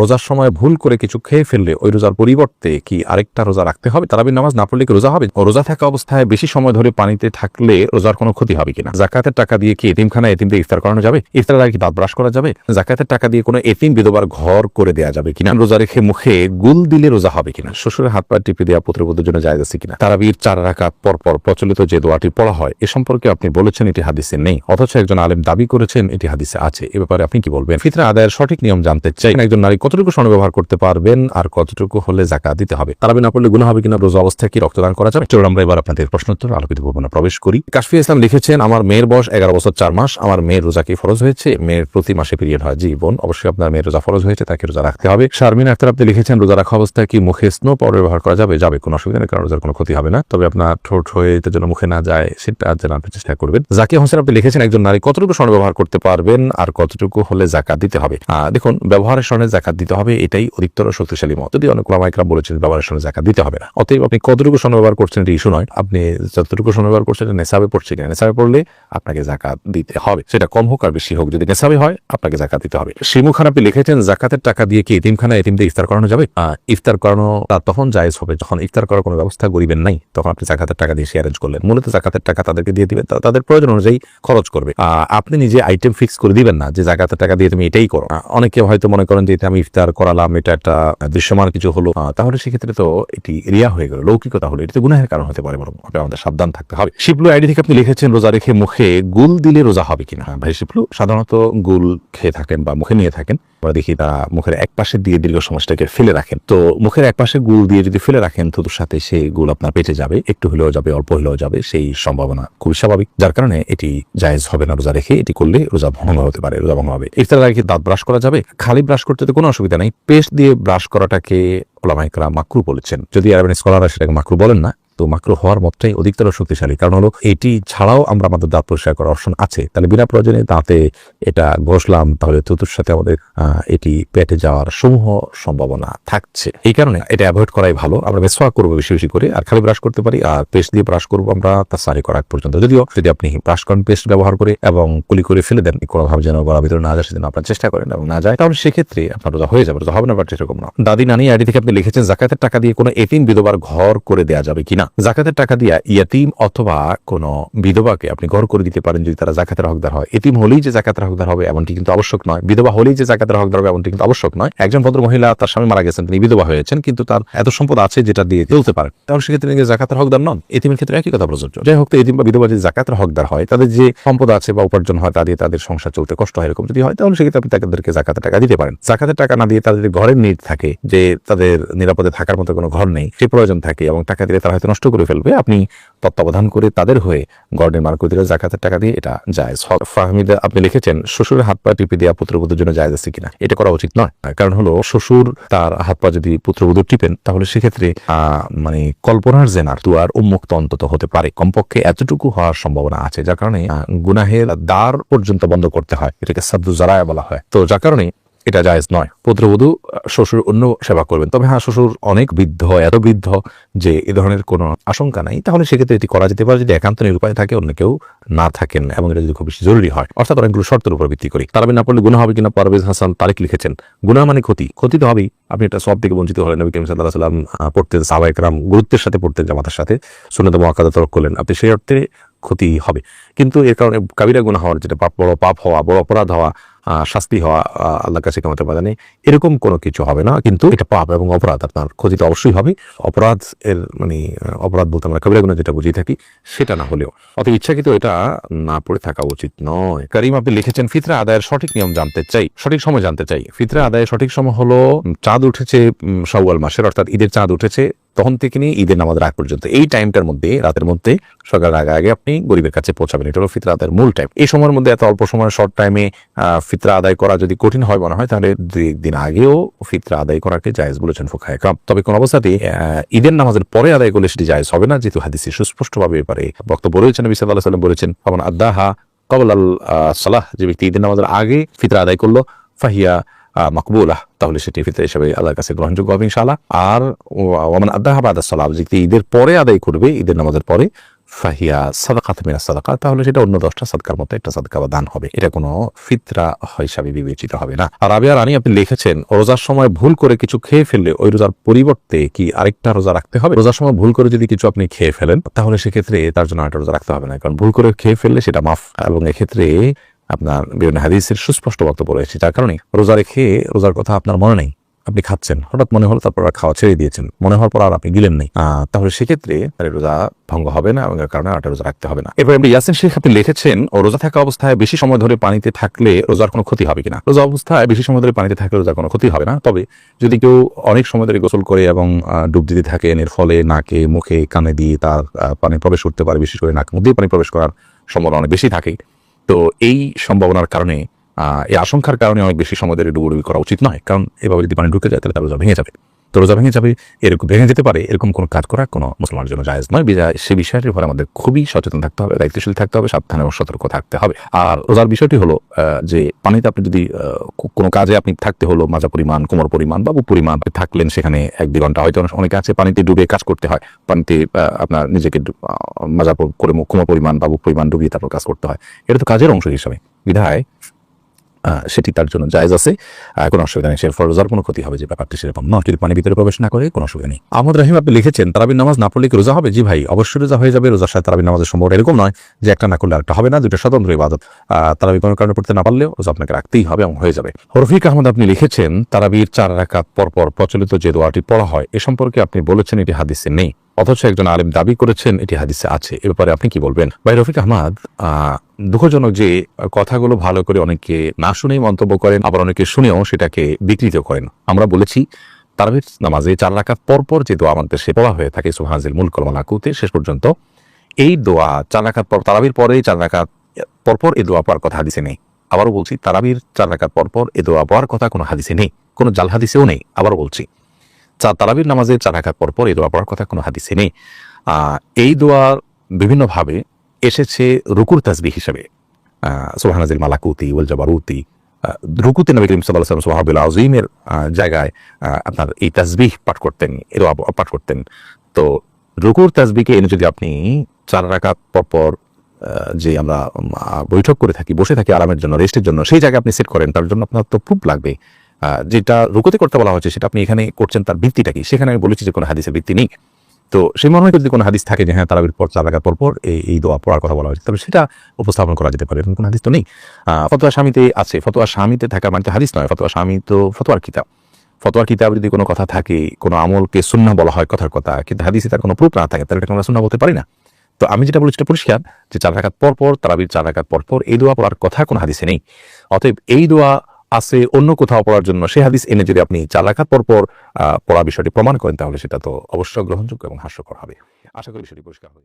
রোজার সময় ভুল করে কিছু খেয়ে ফেললে ওই রোজার পরিবর্তে কি আরেকটা রোজা রাখতে হবে? তারাবির নামাজ না পড়লে কি রোজা হবে? রোজা থাকা অবস্থায় বেশি সময় ধরে পানিতে থাকলে রোজার কোনো ক্ষতি হবে কিনা? জাকাতের টাকা দিয়ে কি এতিমখানা এতিম দিয়ে ইফতার করানো যাবে? ইফতার আগে কি দাঁত ব্রাশ করা যাবে? জাকাতের টাকা দিয়ে কোনো এতিম বিধবার ঘর করে দেওয়া যাবে কিনা? রোজা রেখে মুখে গুল দিলে রোজা হবে কিনা? শ্বশুরের হাত পা টিপে দেওয়া পুত্রবধূর জন্য যায় আছে কিনা? তারাবির চার রাকাত পর পর প্রচলিত যে দোয়াটি পড়া হয়, এ সম্পর্কে আপনি বলেছেন এটি হাদিসে নেই। অথচ একজন আলেম দাবি করেছেন এটি হাদিসে আছে। এ ব্যাপারে আপনি কি বলবেন? ফিতরা আদায়ের সঠিক নিয়ম জানতে চাই। একজন নারী কতটুকু স্বর্ণ ব্যবহার করতে পারবেন আর কতটুকু হলে জাকা দিতে হবে? তারাবি না পড়লে গুণা হবে কিনা? রোজা অবস্থায় কি রক্তদান করা যাবে? চলুন আমরা এবার আপনাদের প্রশ্নোত্তর, আলোকিত ভবনে প্রবেশ করি। কাশফি ইসলাম লিখেছেন, আমার মেয়ের বয়স এগারো বছর চার মাস, আমার মেয়ের রোজা কি ফরজ হয়েছে? মেয়ের প্রতি মাসে পিরিয়ড হয় জি বোন অবশ্যই আপনার মেয়ের রোজা ফরজ হয়েছে, তাকে রোজা রাখতে হবে। শারমিন আক্তার আপনি লিখেছেন, রোজা রাখা অবস্থায় কি মুখে স্নো পাউডার ব্যবহার করা যাবে? যাবে, কোনো অসুবিধা নেই, কারণ রোজার কোনো ক্ষতি হবে না। তবে আপনার ঠোঁট হয়ে যেন মুখে না যায়, সেটা জানার চেষ্টা করবেন। জাকিয়া হোসেন আপনি লিখেছেন, একজন নারী কতটুকু স্বর্ণ ব্যবহার করতে পারবেন আর কতটুকু হলে জাকা দিতে হবে? দেখুন ব্যবহারের স্বর্ণে জাকাত দিতে হবে, এটাই অধিকতর শক্তিশালী মত। যদি অনেক লামাইকরাম বলেছেন ব্যবহারের স্বর্ণে জাকাত দিতে হবে না। অতএব আপনি কতটুকু স্বর্ণ ব্যবহার করছেন এটা ইস্যু নয়। আপনি যতটুকু স্বর্ণ ব্যবহার করছেন নেশাবে পড়ছে কিনা। নেশাবে পড়লে আপনাকে জাকাত দিতে হবে। সেটা কম হোক আর বেশি হোক। যদি নেশাবে হয়, আপনাকে জাকাত দিতে হবে। শিমু খান আপনি লিখেছেন, জাকাতের টাকা দিয়ে কি এতিমখানা এতিম দিয়ে ইফতার করানো যাবে? ইফতার করানো তা তখন জায়েজ হবে। যখন ইফতার করার কোনো ব্যবস্থা গরিবের নাই, তখন আপনি জাকাতের টাকা দিয়ে সে অ্যারেঞ্জ করলেন। মূলত জাকাতের টাকা তাদেরকে দিয়ে দিবেন। তাদের প্রয়োজন অনুযায়ী খরচ করবে। আপনি নিজে আইটেম ফিক্স করে দিবেন না যে জাকাতের টাকা দিয়ে তুমি এটাই করো। অনেকে হয়তো মনে করেন যে এটা আমি ইফতার করালাম এটা একটা দৃশ্যমান কিছু হলো তাহলে সেক্ষেত্রে তো এটি রিয়া হয়ে গেল। লৌকিকতা হলো এটি তো গুনাহের কারণ হতে পারে বরং আমাদের সাবধান থাকতে হবে। শিবলু আইডি থেকে আপনি লিখেছেন রোজা রেখে মুখে গুল দিলে রোজা হবে কিনা? হ্যাঁ, ভাই শিবলু সাধারণত গুল খেয়ে থাকেন বা মুখে নিয়ে থাকেন। আমরা দেখি তারা মুখের এক পাশে দিয়ে দীর্ঘ সময়টাকে ফেলে রাখেন। তো মুখের এক পাশে গুল দিয়ে যদি ফেলে রাখেন থুতুর সাথে সেই গুল আপনার পেটে যাবে, একটু হলেও যাবে, অল্প হলেও যাবে, সেই সম্ভাবনা খুবই স্বাভাবিক। যার কারণে এটি জায়েজ হবে না রোজা রেখে, এটি করলে রোজা ভঙ্গ হতে পারে, রোজা ভঙ্গ হবে। ইফতার আগে দাঁত ব্রাশ করা যাবে? খালি ব্রাশ করতে তো কোনো অসুবিধা নেই। পেস্ট দিয়ে ব্রাশ করাটাকে ওলামাইকরা মাকরু বলেছেন। যদি আরবেন স্কলাররা সেটাকে মাকরু বলেন না তো মাকরু হওয়ার মতটাই অধিকতর শক্তিশালী। কারণ হলো এটি ছাড়াও আমরা আমাদের দাঁত পরিষ্কার করার অপশন আছে। তাহলে বিনা প্রয়োজনে দাঁতে এটা ঘষলাম, তাহলে তুতুর সাথে আমাদের এটি পেটে যাওয়ার সমূহ সম্ভাবনা থাকছে। এই কারণে এটা অ্যাভয়েড করাই ভালো। আমরা মেসোয়া করব বেশি বেশি করে, আর খালি ব্রাশ করতে পারি, আর পেস্ট দিয়ে ব্রাশ করব আমরা তার সারি করা পর্যন্ত। যদিও যদি আপনি ব্রাশ করেন পেস্ট ব্যবহার করে এবং কুলি করে ফেলে দেন, কোনোভাবে যেন গলা ভিতরে না যায়, সেজন্য আপনার চেষ্টা করেন এবং না যায়, তাহলে সেক্ষেত্রে আপনার রোজা হয়ে যাবে, রোজা হবে না বাট এরকম না। দাদি নানি আইডি থেকে আপনি লিখেছেন, জাকাতের টাকা দিয়ে কোনো এতিম বিধবার ঘর করে দেওয়া যাবে কিনা? জাকাতের টাকা দিয়া ইয়াতিম অথবা কোনো বিধবাকে আপনি ঘর করে দিতে পারেন যদি তারা জাকাতের হকদার হয়। এতিম হলেই যে জাকাতের হকদার হবে এমনটি কিন্তু আবশ্যক নয়। বিধবা হলেই যে জাকাতের হকদার হবে এমনটি কিন্তু আবশ্যক নয়। একজন ভদ্র মহিলা তার স্বামী মারা গেছেন, তিনি বিধবা হয়েছেন, কিন্তু তার এত সম্পদ আছে যেটা দিয়ে চলতে পারেন তাহলে সেক্ষেত্রে তিনি জাকাতের হকদার নন। এতিমের ক্ষেত্রে একই কথা প্রযোজ্য। যাই হোক এতিম বা বিধবা যদি জাকাতের হকদার হয়, তাদের যে সম্পদ আছে বা উপার্জন হয়, তা দিয়ে তাদের সংসার চলতে কষ্ট হয়, এরকম যদি হয়, তাহলে সেক্ষেত্রে আপনি তাদেরকে জাকাতের টাকা দিতে পারেন। জাকাতের টাকা না দিয়ে তাদের ঘরের নিট থাকে, যে তাদের নিরাপদে থাকার মতো কোনো ঘর নেই, সে প্রয়োজন থাকে এবং টাকা দিলে তারা হয়তো নষ্ট করে ফেলবে, আপনি তত্ত্বাবধান করে তাদের হয়ে করে দিলে জাকাতের টাকা দিয়ে এটা জায়েজ হক ফাহমিদা, আপনি লিখেছেন শ্বশুরের হাত পা টিপে দেওয়া পুত্রবধূর জন্য জায়েজ আছে কিনা? এটা করা উচিত নয়। কারণ হলো, শ্বশুর তার হাত পা যদি পুত্রবধূ টিপেন, তাহলে সেক্ষেত্রে মানে কল্পনার জেনার দুয়ার উন্মুক্ত অন্তত হতে পারে। কমপক্ষে এতটুকু হওয়ার সম্ভাবনা আছে, যার কারণে গুনাহের দ্বার পর্যন্ত বন্ধ করতে হয়। এটাকে সাদ্দু জারায়া বলা হয়। তো যার কারণে এটা জায়েজ নয়। পুত্রবধূ, শ্বশুর অন্য সেবা করবেন। তবে হ্যাঁ শ্বশুর অনেক বৃদ্ধ, এত বৃদ্ধ যে এ ধরনের কোনো আশঙ্কা নাই। তাহলে সেক্ষেত্রে এটি করা যেতে পারে যদি একান্ত নিরুপায় থাকে, অন্য কেউ না থাকেন এবং এটা যদি খুব বেশি জরুরি হয়। অর্থাৎ অনেকগুলো শর্তের উপর ভিত্তি করি তারাবি না পড়লে গুণা হবে কিনা? পারভেজ হাসান তারিখ লিখেছেন। গুণা মানে ক্ষতি। ক্ষতি তো হবেই। আপনি এটা সব থেকে বঞ্চিত হলেন। নবী করিম সাল্লাহ সাল্লাম পড়তেন সাবাইকরাম গুরুত্বের সাথে পড়তেন জামাতের সাথে। সুন্নত মোয়াক্কাদা তরক করলেন। আপনি সেই অর্থে ক্ষতি হবে। কিন্তু এর কারণে কাবিরা গুণা হওয়ার যেটা বড় পাপ হওয়া, বড় অপরাধ হওয়া শাস্তি হওয়া আহ, আল্লাহর কাছে কেমন বাধা নেই। এরকম কোনো কিছু হবে না কিন্তু এটা পাপ এবং অপরাধ আপনার ক্ষতি তো অবশ্যই হবে। অপরাধ এর মানে অপরাধ বলতে আমরা কবিরা গুণা যেটা বুঝিয়ে থাকি সেটা না হলেও। অত ইচ্ছাকৃত এটা না পড়ে থাকা উচিত নয়। করিম আপনি লিখেছেন ফিতরা আদায়ের সঠিক নিয়ম জানতে চাই সঠিক সময় জানতে চাই। ফিতরা আদায়ের সঠিক সময় হলো চাঁদ উঠেছে উম, মাসের অর্থাৎ ঈদের চাঁদ উঠেছে তখন থেকে নিয়ে ঈদের নামাজ আগ পর্যন্ত। এই টাইমটার মধ্যে রাতের মধ্যে সকালের আগে আগে আপনি গরিবের কাছে পৌঁছাবেন। এটা হলো ফিতরা আদায়ের মূল টাইম। এই সময়ের মধ্যে এত অল্প সময় শর্ট টাইমে ফিতরা আদায় করা যদি কঠিন হয় মনে হয় তাহলে দুই একদিন আগেও ফিতরা আদায় করাকে জায়েজ বলেছেন ফোকায় কাম তবে কোন অবস্থাতে ঈদের নামাজের পরে আদায় করলে সেটি জায়েজ হবে না যেহেতু হাদিসে সুস্পষ্টভাবে ব্যাপারে বক্তব্য রয়েছেন নবী সাল্লাহ সাল্লাম বলেছেন পাবন আদাহা কবল আল সালাহ যে ব্যক্তি ঈদের নামাজের আগে ফিতরা আদায় করল ফাহিয়া আহ, মাকবুলাহ তাহলে সেটি ফিতরা হিসেবে আল্লাহর কাছে গ্রহণযোগ্য হবে ইনশাআল্লাহ। আর ওমান আদাহা বাদা সালাম যে ব্যক্তি ঈদের পরে আদায় করবে ঈদের নামাজের পরে ফাহিয়া, সাদাকাত মিনা সাদাকা, তাহলে সেটা অন্য দশটা সাদকার মতো একটা সাদকা বা দান হবে। এটা কোনো ফিতরা হিসাবে বিবেচিত হবে না। আর রাবিয়া রানী, আপনি লিখেছেন, রোজার সময় ভুল করে কিছু খেয়ে ফেললে ওই রোজার পরিবর্তে কি আরেকটা রোজা রাখতে হবে? রোজার সময় ভুল করে যদি কিছু আপনি খেয়ে ফেলেন, তাহলে সেক্ষেত্রে তার জন্য আরেকটা রোজা রাখতে হবে না। কারণ ভুল করে খেয়ে ফেললে সেটা মাফ। এবং এক্ষেত্রে আপনার বিভিন্ন হাদিসের সুস্পষ্ট বক্তব্য রয়েছে, যার কারণে রোজা রেখে রোজার কথা আপনার মনে নেই। আপনি খাচ্ছেন, হঠাৎ মনে হলো তারপর আর খাওয়া ছেড়ে দিয়েছেন, মনে হওয়ার পর আর আপনি দিলেন নাই। তাহলে সেক্ষেত্রে তার রোজা ভঙ্গ হবে না এবং কারণে আরেকটা রোজা রাখতে হবে না। এরপর ইয়াসিন শেখ আপনি লিখেছেন, ও রোজা থাকা অবস্থায় বেশি সময় ধরে পানিতে থাকলে রোজার কোনো ক্ষতি হবে কিনা? রোজা অবস্থায় বেশি সময় ধরে পানিতে থাকলে রোজার কোনো ক্ষতি হবে না। তবে যদি কেউ অনেক সময় ধরে গোসল করে এবং ডুব দিতে থাকেন, এর ফলে নাকে, মুখে, কানে দিয়ে তার পানি প্রবেশ করতে পারে, বিশেষ করে নাক মধ্যে পানি প্রবেশ করার সম্ভাবনা অনেক বেশি থাকে। তো এই সম্ভাবনার কারণে এই আশঙ্কার কারণে অনেক বেশি সময় ধরে ডুবুডুবি করা উচিত নয়। কারণ এভাবে যদি পানি ঢুকে যায়, তাহলে তার রোজা ভেঙে যাবে। তো রোজা ভেঙে যাবে, এরকম ভেঙে যেতে পারে, এরকম কোনো কাজ করা কোনো মুসলমানের জন্য জায়েজ নয়। সে বিষয়টির উপরে আমাদের খুবই সচেতন থাকতে হবে, দায়িত্বশীল থাকতে হবে, সাবধানে এবং সতর্ক থাকতে হবে। আর রোজার বিষয়টি হলো যে পানিতে আপনি যদি কোনো কাজে আপনি থাকতে হলো, মাজা পরিমাণ, কোমর পরিমাণ বা পরিমাণ থাকলেন সেখানে এক দুই ঘণ্টা, হয়তো অনেক- আছে পানিতে ডুবে কাজ করতে হয়, পানিতে আপনার নিজেকে মাজা করে কোমর পরিমাণ বা বুক পরিমাণ ডুবিয়ে তারপর কাজ করতে হয়। এটা তো কাজের অংশ হিসাবে। বিধায় সেটি তার জন্য জায়েজ আছে। কোনো অসুবিধা নেই সেরপর রোজার কোনো ক্ষতি হবে যে ব্যাপারটি সেরকম নয়। যদি পানি ভিতরে প্রবেশ না করে, কোনো অসুবিধা নেই। আহমদ রহিম, আপনি লিখেছেন, তারাবির নামাজ না পড়লে কি রোজা হবে? জি ভাই, অবশ্যই রোজা হয়ে যাবে। রোজার সাথে তারাবির নামাজের সম্ভব এরকম নয় যে একটা না করলে আরেকটা হবে না, দুটো স্বতন্ত্র ইবাদত। তারাবি কোনো কারণে পড়তে না পারলেও রোজা আপনাকে রাখতেই হবে এবং হয়ে যাবে। রফিক আহমদ, আপনি লিখেছেন, তারাবির চার রাকাত পরপর প্রচলিত যে দোয়াটি পড়া হয়, এ সম্পর্কে আপনি বলেছেন, এটি হাদিসে নেই। অথচ একজন আলেম দাবি করেছেন এটি হাদিসে আছে। এ ব্যাপারে আপনি কি বলবেন? ভাই রফিক আহমদ আহ, দুঃখজনক যে কথাগুলো ভালো করে অনেকে না শুনেই মন্তব্য করেন আবার অনেকে শুনেও সেটাকে বিকৃত করেন। আমরা বলেছি তারাবির নামাজে চার রাকাত পরপর যে দোয়া আমাদের সে পড়া হয়ে থাকে সুহাজিল মুল কলমালাকুতে শেষ পর্যন্ত এই দোয়া চার রাকাত পর তারাবির পরে চার রাকাত পরপর এই দোয়া পড়ার কথা হাদিসে নেই। আবারও বলছি তারাবির চার রাকাত পরপর এ দোয়া পড়ার কথা কোনো হাদিসে নেই কোনো জাল হাদিসেও নেই। আবারও বলছি চার তারাবির নামাজে চার রাকাত পরপর এই দোয়া পড়ার কথা কোনো হাদিসে নেই। এই দোয়া বিভিন্নভাবে এসেছে রুকুর তাসবি হিসেবে। সোহানাজিল মালাকুতি, ওয়াল জাবারুতি। রুকুতে নবী করিম সাল্লাহ সাল্লাম সোহাবুল আজিমের জায়গায় আপনার এই তাসবিহ পাঠ করতেন এর পাঠ করতেন। তো রুকুর তাজবিকে এনে যদি আপনি চার রাকাত পরপর যে আমরা বৈঠক করে থাকি, বসে থাকি আরামের জন্য, রেস্টের জন্য, সেই জায়গায় আপনি সেট করেন, তার জন্য আপনার তো প্রুফ লাগবে যেটা রুকুতে করতে বলা হচ্ছে সেটা আপনি এখানে করছেন, তার ভিত্তিটা কি? সেখানে আমি বলেছি যে কোনো হাদিসের ভিত্তি নেই। তো সেই মনে হয় যদি কোনো হাদিস থাকে যে হ্যাঁ তারাবির পর চার রাখার পর পর এই দোয়া পড়ার কথা বলা হয়েছে, তবে সেটা উপস্থাপন করা যেতে পারে, এরকম কোনো হাদিস তো নেই। ফতোয়া স্বামীতে আছে, ফতোয়া স্বামীতে থাকা মানে হাদিস নয়, ফতোয়া স্বামী তো ফতোয়ার কিতাব। ফতোয়ার কিতাব যদি কোনো কথা থাকে, কোনো আমলকে সুন্না বলা হয় কথার কথা, কিন্তু হাদিসে তার কোনো প্রুফ না থাকে, তাহলে এটা আমরা সুন্না বলতে পারি না। তো আমি যেটা বলেছি পরিষ্কার, যে চার রাখাত পর পর, তারাবির চার রাখাত পর পর এই দোয়া পড়ার কথা কোনো হাদিসে নেই। অতএব এই দোয়া আছে অন্য কোথাও পড়ার জন্য সে হাদিস এনে যদি আপনি চার রাখাত পর পর পড়া বিষয়টি প্রমাণ করেন, তাহলে সেটা তো অবশ্যই গ্রহণযোগ্য এবং হাস্যকর হবে। আশা করি বিষয়টি পরিষ্কার হবে